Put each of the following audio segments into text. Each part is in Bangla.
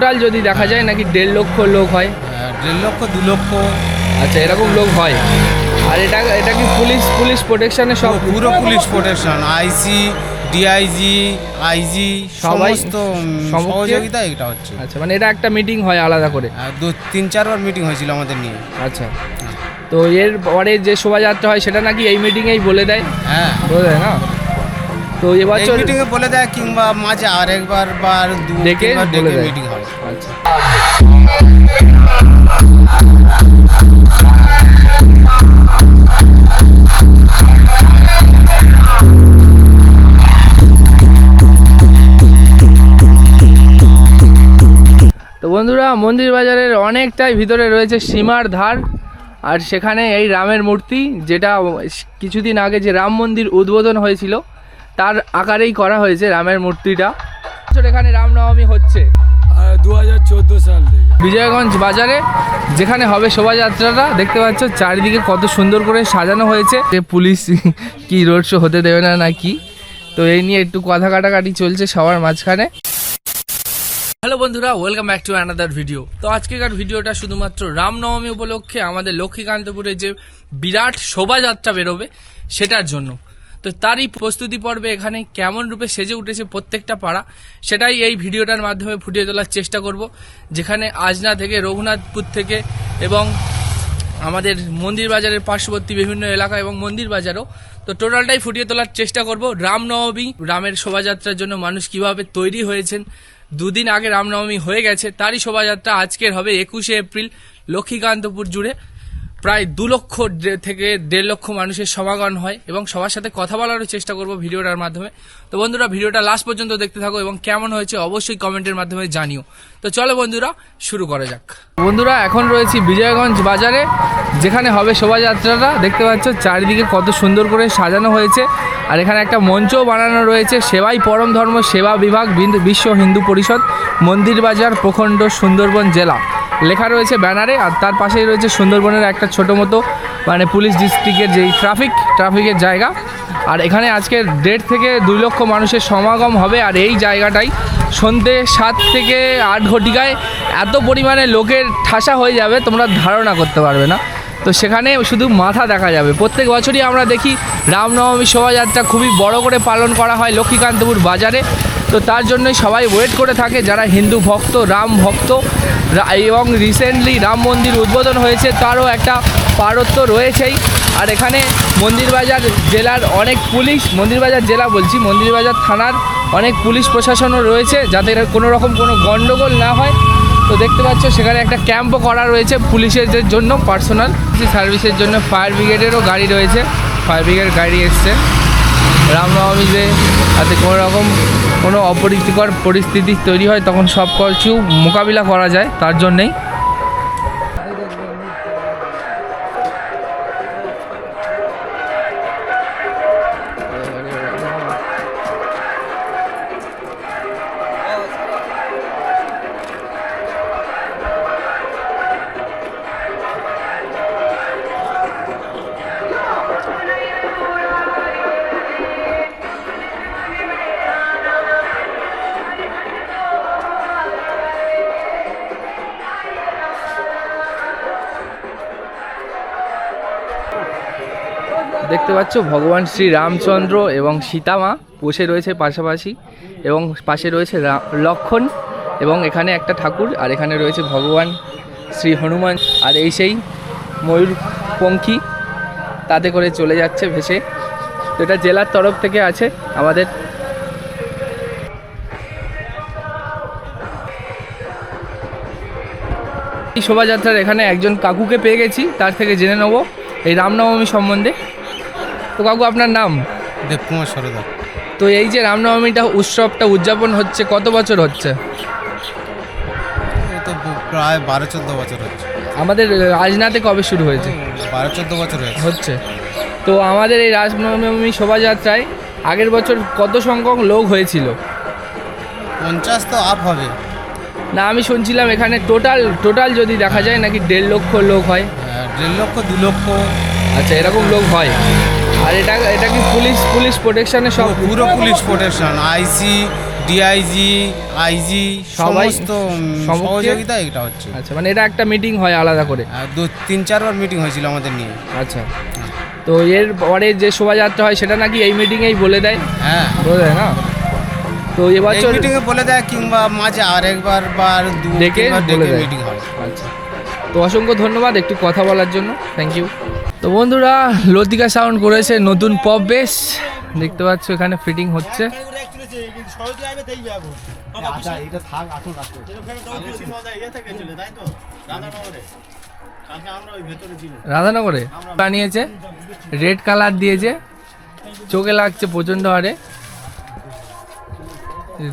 টোটাল যদি দেখা যায় নাকি দেড় লক্ষ লোক হয়। দেড় লক্ষ দু লক্ষ। আচ্ছা এরকম লোক হয়? আর এটা এটা কি পুলিশ পুলিশ প্রোটেকশনে সব? পুরো police protection IC DIG IG সবাই সমস্ত সহযোগিতা এটা হচ্ছে। আচ্ছা মানে এটা একটা মিটিং হয় আলাদা করে? আর দু তিন চারবার মিটিং হয়েছিল আমাদের নিয়ে। আচ্ছা। তো এর পরে যে শোভাযাত্রা হয় সেটা নাকি এই মিটিংয়েই বলে দেয়? হ্যাঁ। বলে দেয় না? তো এবছর মিটিং এ বলে দেয় কিংবা মাঝে আরেকবার বা দু ডেকে ডেকে মিটিং আচ্ছা। তো বন্ধুরা মন্দির বাজারের অনেকটাই ভিতরে রয়েছে সীমার ধার আর সেখানে এই রামের মূর্তি যেটা কিছুদিন আগে যে রাম মন্দির উদ্বোধন হয়েছিল তার আকারেই করা হয়েছে রামের মূর্তিটা। এখানে রামনবমী হচ্ছে। দু হাজার চোদ্দ সাল থেকে। বিজয়গঞ্জ বাজারে যেখানে হবে শোভাযাত্রাটা দেখতে পাচ্ছ চারিদিকে কত সুন্দর করে সাজানো হয়েছে। যে পুলিশ কি রোড শো হতে দেবে না না কি? তো এই নিয়ে একটু কথা কাটাকাটি চলছে সবার মাঝখানে। হ্যালো বন্ধুরা welcome back to another video তো আজকেকার ভিডিওটা শুধুমাত্র রামনবমী উপলক্ষে আমাদের লক্ষ্মীকান্তপুরে যে বিরাট শোভাযাত্রা বেরোবে সেটার জন্য। তো তারই প্রস্তুতি পর্বে এখানে কেমন রূপে সেজে উঠেছে প্রত্যেকটা পাড়া, সেটাই এই ভিডিওটার মাধ্যমে ফুটিয়ে তোলার চেষ্টা করব, যেখানে আজনা থেকে, রঘুনাথপুর থেকে এবং আমাদের মন্দির বাজারের পার্শ্ববর্তী বিভিন্ন এলাকা এবং মন্দির বাজারও তো টোটালটাই ফুটিয়ে তোলার চেষ্টা করব। রামনবমী, রামের শোভাযাত্রার জন্য মানুষ কীভাবে তৈরি হয়েছেন, দুদিন আগে রামনবমী হয়ে গেছে, তারই শোভাযাত্রা আজকের হবে একুশে এপ্রিল, লক্ষ্মীকান্তপুর জুড়ে। প্রায় দু লক্ষ থেকে দেড় লক্ষ মানুষের সমাগম হয় এবং সবার সাথে কথা বলারও চেষ্টা করব ভিডিওটার মাধ্যমে। তো বন্ধুরা, ভিডিওটা লাস্ট পর্যন্ত দেখতে থাকো এবং কেমন হয়েছে অবশ্যই কমেন্টের মাধ্যমে জানিও। তো চলো বন্ধুরা, শুরু করা যাক। বন্ধুরা, এখন রয়েছি বিজয়গঞ্জ বাজারে, যেখানে হবে শোভাযাত্রাটা। দেখতে পাচ্ছ, চারিদিকে কত সুন্দর করে সাজানো হয়েছে। আর এখানে একটা মঞ্চও বানানো রয়েছে, সেবাই পরম ধর্ম, সেবা বিভাগ বিশ্ব হিন্দু পরিষদ, মন্দির বাজার প্রখণ্ড সুন্দরবন জেলা। লেখা রয়েছে ব্যানারে, আর তার পাশেই রয়েছে সুন্দরবনের একটা ছোটো মতো মানে পুলিশ ডিস্ট্রিক্টের যেই ট্রাফিক ট্রাফিকের জায়গা। আর এখানে আজকে দেড় থেকে দুই লক্ষ মানুষের সমাগম হবে, আর এই জায়গাটাই সন্ধ্যে সাত থেকে আট ঘটিকায় এত পরিমাণে লোকের ঠাসা হয়ে যাবে, তোমরা ধারণা করতে পারবে না। তো সেখানে শুধু মাথা দেখা যাবে। প্রত্যেক বছরই আমরা দেখি রামনবমী শোভাযাত্রা খুবই বড় করে পালন করা হয় লক্ষ্মীকান্তপুর বাজারে। তো তার জন্যই সবাই ওয়েট করে থাকে যারা হিন্দু ভক্ত, রাম ভক্ত এবং রিসেন্টলি রাম মন্দির উদ্বোধন হয়েছে তারও একটা পারত্ব রয়েছেই। আর এখানে মন্দিরবাজার জেলার অনেক পুলিশ, মন্দিরবাজার জেলা বলছি, মন্দিরবাজার থানার অনেক পুলিশ প্রশাসনও রয়েছে যাতে কোনো রকম কোনো গণ্ডগোল না হয়। তো দেখতে পাচ্ছ সেখানে একটা ক্যাম্পও করা রয়েছে পুলিশের জন্য, পার্সোনাল সার্ভিসের জন্য, ফায়ার ব্রিগেডেরও গাড়ি রয়েছে, ফায়ার ব্রিগেড গাড়ি এসছে। রামনবমীতে যাতে কোনো রকম কোনো অপরিচিকর পরিস্থিতি তৈরি হয়, তখন সব কিছু মোকাবিলা করা যায়, তার জন্যেই। দেখতে পাচ্ছ, ভগবান শ্রী রামচন্দ্র এবং সীতামা বসে রয়েছে পাশাপাশি এবং পাশে রয়েছে লক্ষণ এবং এখানে একটা ঠাকুর আর এখানে রয়েছে ভগবান শ্রী হনুমান। আর এই সেই ময়ূরপঙ্খী তাতে করে চলে যাচ্ছে ভেসে। তো এটা জেলার তরফ থেকে আছে আমাদের। এই শোভাযাত্রার এখানে একজন কাকুকে পেয়ে গেছি, তার থেকে জেনে নেব এই রামনবমী সম্বন্ধে। তো কাকু আপনার নাম? দেবকুমার সরদার। তো এই যে রামনবমীটা উৎসবটা উদযাপন হচ্ছে কত বছর হচ্ছে? তো প্রায় বারো চোদ্দ বছর হচ্ছে। আমাদের রাজনাতে কবে শুরু হয়েছে? বারো চোদ্দ বছর হয়েছে। হচ্ছে। তো আমাদের এই রাজনবমী শোভাযাত্রায় আগের বছর কত সংখ্যক লোক হয়েছিল? পঞ্চাশ তো আপ হবে। না আমি শুনছিলাম এখানে টোটাল টোটাল যদি দেখা যায় নাকি দেড় লক্ষ লোক হয় দেড় লক্ষ দু লক্ষ। আচ্ছা এরকম লোক হয়। আর এটা এটা কি পুলিশ পুলিশ প্রোটেকশনে সব? পুরো police protection IC DIG IG সমস্ত সহযোগিতা এটা হচ্ছে। আচ্ছা মানে এটা একটা মিটিং হয় আলাদা করে? দু তিন চারবার মিটিং হয়েছিল আমাদের নিয়ে। আচ্ছা তো এর পরে যে শোভাযাত্রা হয় সেটা নাকি এই মিটিংয়েই বলে দেয়? হ্যাঁ। বলে দেয় না? তো এবছর মিটিংয়ে বলে দেয় কিংবা মাঝে আরেকবার বা আর দু ডেকে ডেকে মিটিং হয়। আচ্ছা তো অসংখ্য ধন্যবাদ একটু কথা বলার জন্য। থ্যাংক ইউ তো বন্ধুরা, লতিকা সাউন্ড করেছে নতুন পপ বেস দেখতে পাচ্ছ এখানে ফিটিং হচ্ছে। রাধানগরে বানিয়েছে রেড কালার দিয়েছে। চোখে লাগছে প্রচণ্ড হারে।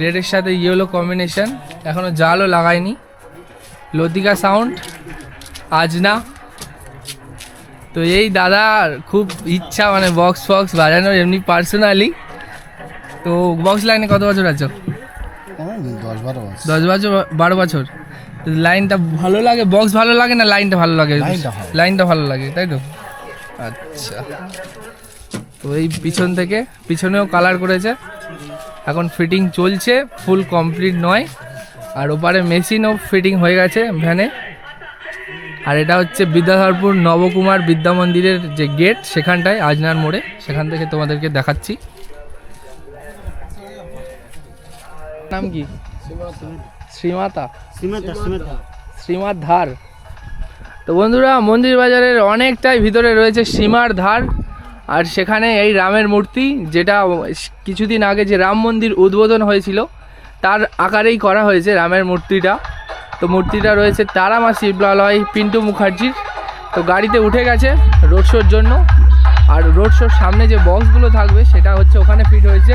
রেডের সাথে ইয়েলো কম্বিনেশন এখনও জালও লাগায়নি লতিকা সাউন্ড আজ না তো এই দাদার খুব ইচ্ছা মানে বক্স ফক্স বাজানোর এমনি পার্সোনালি তো বক্স লাইনে কত বছর আছো? দশ বারো বছর দশ বছর। বারো বছর লাইনটা ভালো লাগে বক্স ভালো লাগে না লাইনটা ভালো লাগে? লাইনটা ভালো। লাগে তাই তো? আচ্ছা। তো এই পিছন থেকে পিছনেও কালার করেছে। এখন ফিটিং চলছে ফুল কমপ্লিট নয়। আর ওপারে মেশিনও ফিটিং হয়ে গেছে ভ্যানে আর এটা হচ্ছে বিদ্যাধরপুর নবকুমার বিদ্যা মন্দিরের যে গেট সেখানটায় আজনার মোড়ে। সেখান থেকে তোমাদেরকে দেখাচ্ছি। নাম কি? শ্রীমাতা। শ্রীমার ধার। তো বন্ধুরা মন্দির বাজারের অনেকটাই ভিতরে রয়েছে সীমার ধার আর সেখানে এই রামের মূর্তি যেটা কিছুদিন আগে যে রাম মন্দির উদ্বোধন হয়েছিল তার আকারেই করা হয়েছে রামের মূর্তিটা। তো মূর্তিটা রয়েছে তারামা শিবলালয় পিন্টু মুখার্জির। তো গাড়িতে উঠে গেছে রোড শোর জন্য। আর রোড শোর সামনে যে বক্সগুলো থাকবে সেটা হচ্ছে ওখানে ফিট হয়েছে।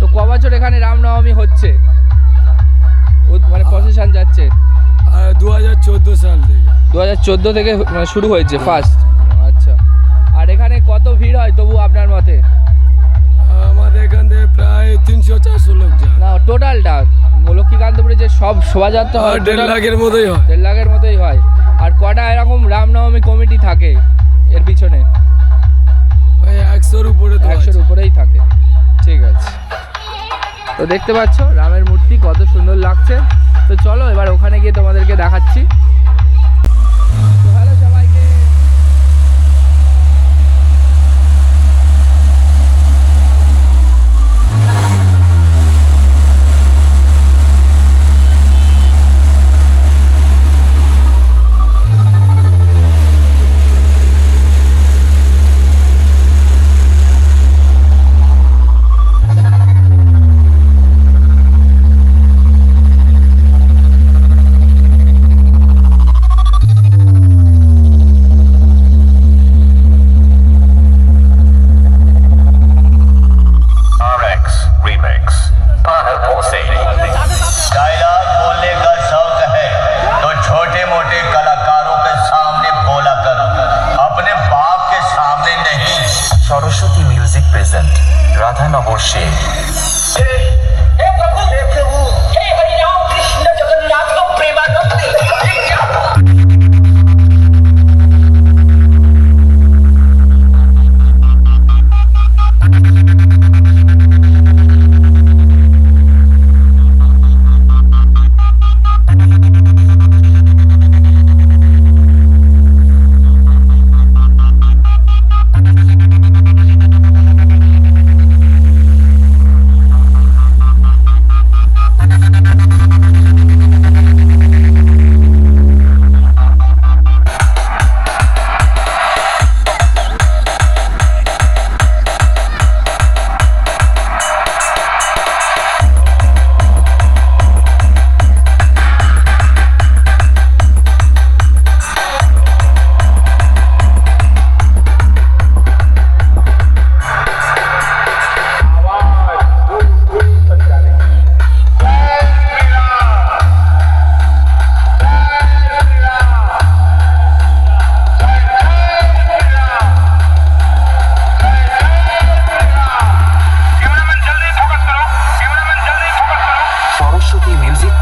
তো ক বছর এখানে রামনবমী হচ্ছে? মানে প্রসেশন যাচ্ছে। দু হাজার চোদ্দ সাল থেকে। দু হাজার চোদ্দ থেকে মানে শুরু হয়েছে ফার্স্ট আচ্ছা। আর এখানে কত ভিড় হয় তবু আপনার মতে? আমাদের এখান থেকে প্রায় তিনশো চারশো লোক যায়। না টোটালটা সব শোভাযাত্রা হয়। দেড় লাখের মতোই হয়। দেড় লাখের মতোই হয়। আর কটা এরকম রামনবমী কমিটি থাকে এর পিছনে? একশোর উপরে একশোর উপরেই থাকে। ঠিক আছে। তো দেখতে পাচ্ছ রামের মূর্তি কত সুন্দর লাগছে। তো চলো এবার ওখানে গিয়ে তোমাদেরকে দেখাচ্ছি।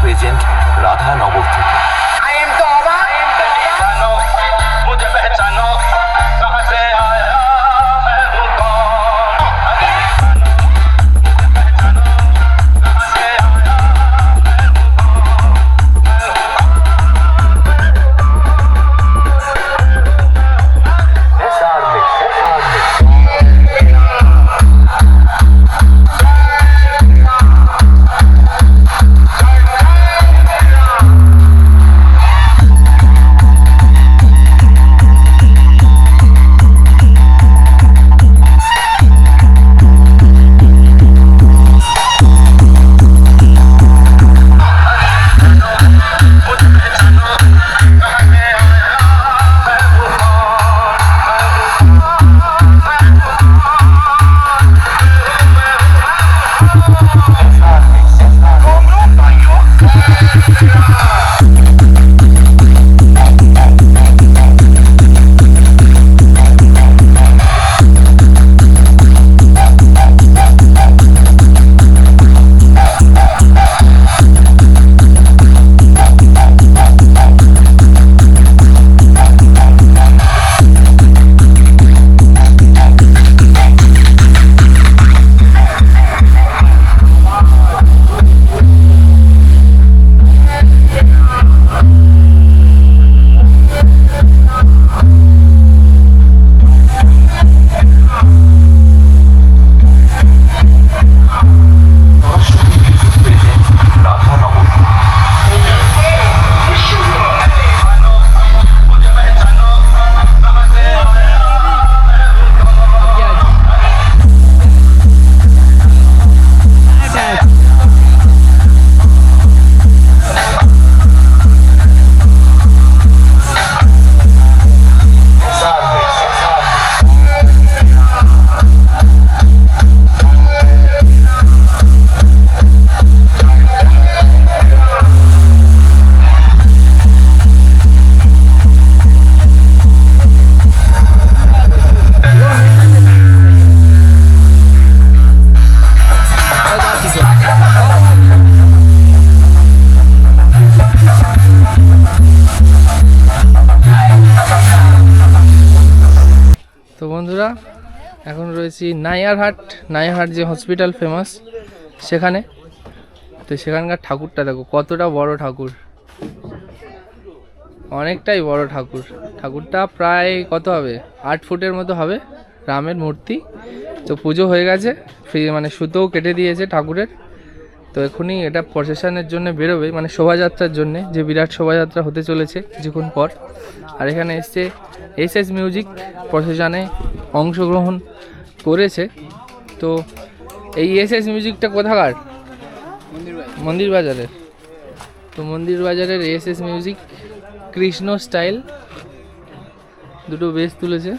প্রেজেন্ট রাধা নগর থেকে। রয়েছি নায়ারহাট নায়ারহাট যে হসপিটাল ফেমাস সেখানে। তো সেখানকার ঠাকুরটা দেখো, কতটা বড় ঠাকুর। অনেকটাই বড় ঠাকুর। ঠাকুরটা প্রায় কত হবে? আট ফুটের মতো হবে, রামের মূর্তি। তো পুজো হয়ে গেছে মানে সুতোও কেটে দিয়েছে ঠাকুরের। তো এখনই এটা প্রসেশনের জন্য বেরোবে মানে শোভাযাত্রার জন্য, যে বিরাট শোভাযাত্রা হতে চলেছে কিছুক্ষণ পর। আর এখানে এসছে এস এস মিউজিক প্রসেশনে অংশগ্রহণ। করেছে। তো এই এস এস মিউজিকটা কোথাকার? মন্দির বাজারের তো মন্দির বাজারের S S music Krishna style. দুটো বেশ তুলেছে।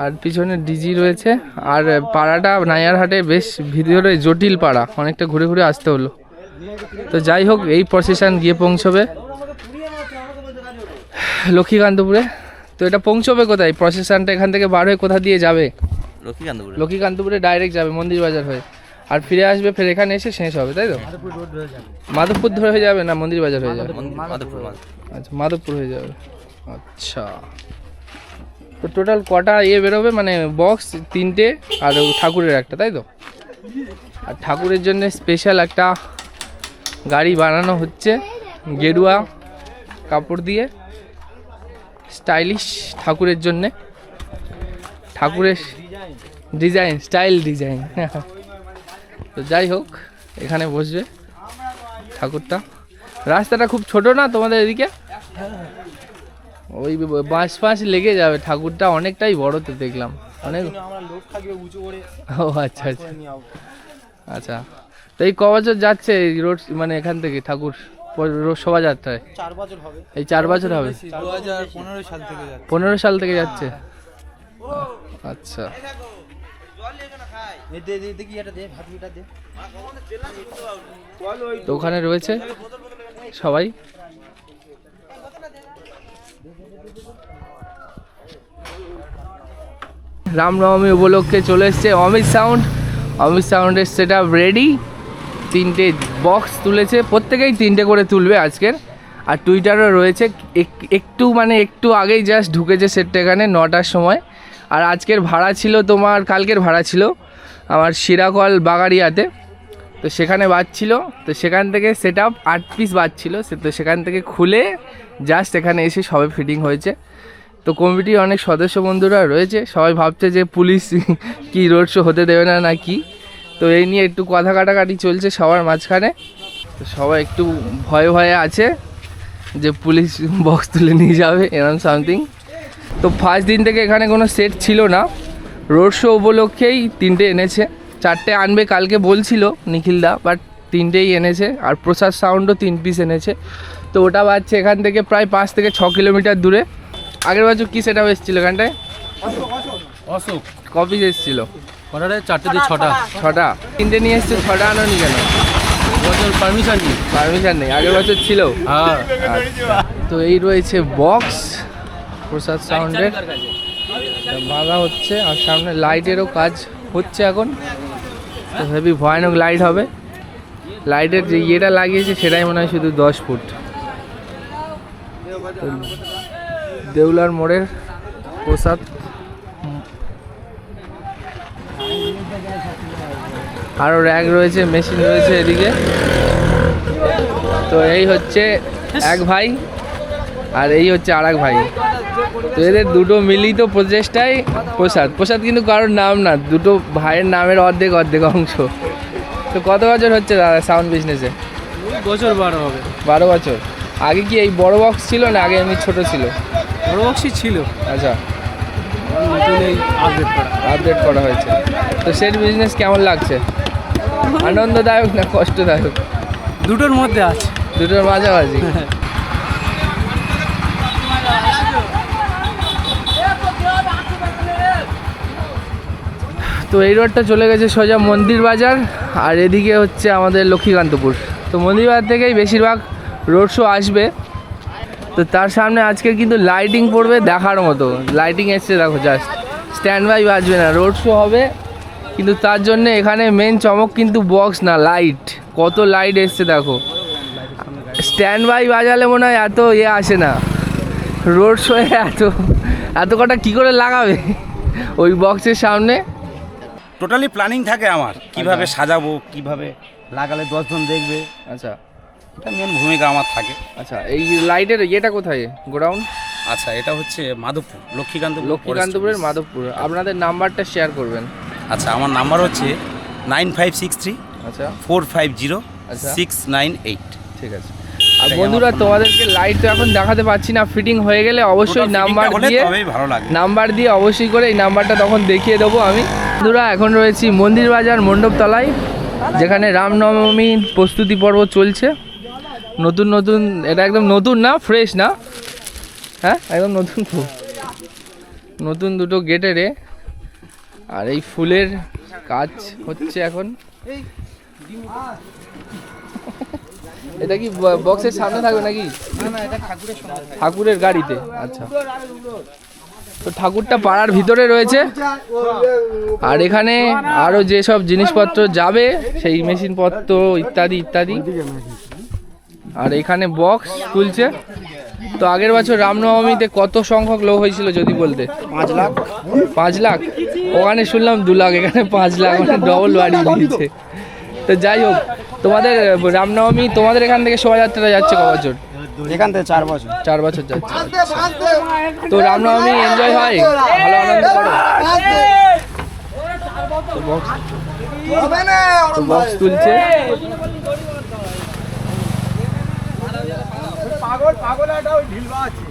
আর পিছনে ডিজি রয়েছে। আর পাড়াটা নায়ারহাটে বেশ ভিতরে জটিল পাড়া। অনেকটা ঘুরে ঘুরে আসতে হলো। তো যাই হোক, এই প্রসেশন গিয়ে পৌঁছবে। লক্ষ্মীকান্তপুরে। তো এটা পৌঁছবে কোথায়? প্রসেশনটা এখান থেকে বার হয়ে কোথা দিয়ে যাবে? লক্ষ্মীকান্তপুরে। লক্ষ্মীকান্তপুরে ডাইরেক্ট যাবে মন্দির বাজার হয়ে। আর ফিরে আসবে ফের এখানে এসে শেষ হবে তাই তো? মাধবপুর ধরে হয়ে যাবে না? মন্দির বাজার হয়ে যাবে। মাধবপুর মাধবপুর। আচ্ছা মাধবপুর হয়ে যাবে। আচ্ছা। তো টোটাল কটা ইয়ে বেরোবে? মানে বক্স তিনটে আর ও ঠাকুরের একটা তাই তো? আর ঠাকুরের জন্য স্পেশাল একটা গাড়ি বানানো হচ্ছে গেরুয়া কাপড় দিয়ে। স্টাইলিশ ঠাকুরের জন্যে। ঠাকুরের ডিজাইন স্টাইল ডিজাইন তো যাই হোক এখানে বসবে ঠাকুরটা। রাস্তাটা খুব ছোট না তোমাদের এদিকে? ওই বাঁশ ফাঁস লেগে যাবে ঠাকুরটা অনেকটাই বড় তো দেখলাম। অনেক ও আচ্ছা আচ্ছা। আচ্ছা তো এই ক বছর যাচ্ছে এই রোড মানে এখান থেকে ঠাকুর? শোভাযাত্রায়। চার বছর হবে। এই চার বছর হবে? দু পনেরো সাল থেকে যাচ্ছে। পনেরো সাল থেকে যাচ্ছে। আচ্ছা। তো ওখানে রয়েছে সবাই। রামনবমী উপলক্ষে চলে এসছে অমিত সাউন্ড। অমিত সাউন্ডের সেট আপ রেডি তিনটে বক্স তুলেছে, প্রত্যেকেই তিনটে করে তুলবে আজকের। আর টুইটারও রয়েছে, এক- একটু মানে একটু আগেই জাস্ট ঢুকেছে সেটটা এখানে, নটার সময়। আর আজকের ভাড়া ছিল তোমার, কালকের ভাড়া ছিল আমার শিরাকল বাগাড়িয়াতে। তো সেখানে বাজছিল, তো সেখান থেকে সেট আপ আট পিস বাজছিল, সে তো সেখান থেকে খুলে জাস্ট এখানে এসে সবে ফিটিং হয়েছে। তো কমিটির অনেক সদস্য বন্ধুরা রয়েছে, সবাই ভাবছে যে পুলিশ কি রোড শো হতে দেবে না না কি। তো এই নিয়ে একটু কথা কাটাকাটি চলছে সবার মাঝখানে। তো সবাই একটু ভয়ে ভয়ে আছে যে পুলিশ বক্স তুলে নিয়ে যাবে এরকম সামথিং তো ফার্স্ট দিন থেকে এখানে কোনো সেট ছিল না। রোড শো উপলক্ষেই তিনটে এনেছে। চারটে আনবে কালকে বলছিল নিখিলদা বাট তিনটেই এনেছে। আর প্রসাদ সাউন্ডও তিন পিস এনেছে। তো ওটা বাজছে এখান থেকে প্রায় পাঁচ থেকে ছ কিলোমিটার দূরে। আগের বছর কী সেটা এসেছিল এখানটায়? অশোক কপিস এসেছিল? কটারে চারটে দিয়ে ছটা ছটা। তিনটে নিয়ে এসছে ছটা আনোনি কেন? বছর পারমিশন নেই। পারমিশন নেই আগের বছর ছিল। হ্যাঁ। তো এই রয়েছে বক্স প্রসাদ সাউন্ডের বাঁধা হচ্ছে আর সামনে লাইটেরও কাজ হচ্ছে এখন। তো হেভি ভয়ানক লাইট হবে। লাইটের যে ইয়েটা লাগিয়েছে সেটাই মনে হয় শুধু দশ ফুট। দেউলার মোড়ের প্রসাদ আরও র্যাক রয়েছে মেশিন রয়েছে এদিকে। তো এই হচ্ছে এক ভাই আর এই হচ্ছে আর এক ভাই। তো এদের দুটো মিলিত প্রচেষ্টায় প্রসাদ। প্রসাদ কিন্তু কারোর নাম না দুটো ভাইয়ের নামের অর্ধেক অর্ধেক অংশ। তো কত বছর হচ্ছে দাদা সাউন্ড বিজনেসে বছর বারো হবে। বারো বছর। আগে কি এই বড় বক্স ছিল না আগে এমনি ছোট ছিল? বড় বক্সই ছিল। আচ্ছা। আপডেট করা। হয়েছে। তো সেট বিজনেস কেমন লাগছে? আনন্দদায়ক না কষ্টদায়ক? দুটোর মধ্যে আছে। দুটোর মাঝামাঝি। তো এই রোডটা চলে গেছে সোজা মন্দির বাজার আর এদিকে হচ্ছে আমাদের লক্ষ্মীকান্তপুর। তো মন্দির বাজার থেকেই বেশিরভাগ রোড শো আসবে। তো তার সামনে আজকে কিন্তু লাইটিং পড়বে দেখার মতো। লাইটিং এসছে দেখো জাস্ট স্ট্যান্ড বাই বাজবে না। রোড শো হবে কিন্তু তার জন্য এখানে মেন চমক কিন্তু বক্স না লাইট কত লাইট এসছে দেখো। স্ট্যান্ড বাই বাজালে মনে হয় এত ইয়ে আসে না। রোড শোয়ে এত এত কটা কী করে লাগাবে? ওই বক্সের সামনে। টোটালি প্ল্যানিং থাকে আমার কীভাবে সাজাবো কীভাবে লাগালে দশজন দেখবে। আচ্ছা। এটা মেন ভূমিকা আমার থাকে। আচ্ছা এই লাইটের ইয়েটা কোথায়? গোডাউন? আচ্ছা এটা হচ্ছে মাধবপুর লক্ষ্মীকান্ত লক্ষ্মীকান্তপুরের মাধবপুর। আপনাদের নাম্বারটা শেয়ার করবেন। আচ্ছা আমার নাম্বার হচ্ছে নাইন ফাইভ সিক্স থ্রি আচ্ছা। Four five zero. Six nine eight ঠিক আছে। আর বন্ধুরা তোমাদেরকে লাইট তো এখন দেখাতে পাচ্ছি না ফিটিং হয়ে গেলে অবশ্যই নাম্বার দিয়ে নাম্বার দিয়ে অবশ্যই করে এই নাম্বারটা তখন দেখিয়ে দেবো আমি। বন্ধুরা এখন রয়েছি মন্দির বাজার মণ্ডপতলায় যেখানে রামনবমী প্রস্তুতি পর্ব চলছে। নতুন নতুন এটা একদম নতুন না ফ্রেশ না? হ্যাঁ একদম নতুন ফুল নতুন দুটো গেটে রে। আর এই ফুলের কাজ হচ্ছে এখন। এটা কি বক্সের সামনে থাকবে নাকি? ঠাকুরের গাড়িতে। আচ্ছা। তো ঠাকুরটা পাড়ার ভিতরে রয়েছে। আর এখানে আরও যেসব জিনিসপত্র যাবে, সেই মেশিনপত্র ইত্যাদি ইত্যাদি। আর এখানে বক্স তুলছে। তো আগের বছর রামনবমীতে কত সংখ্যক লোক হয়েছিল যদি বলতে? পাঁচ লাখ। পাঁচ লাখ? ওখানে শুনলাম দু লাখ এখানে পাঁচ লাখ মানে ডবল বাড়ি দিয়েছে। তো যাই হোক তোমাদের রামনবমী তোমাদের এখান থেকে শোভাযাত্রা যাচ্ছে ক বছর? এখান থেকে চার বছর। চার বছর যাচ্ছে। তো রামনবমী এনজয় হয়? ভালো আনন্দ করো? তো বক্স তুলছে? পাগল পাগল একটা ওই ঢিলবা আছে?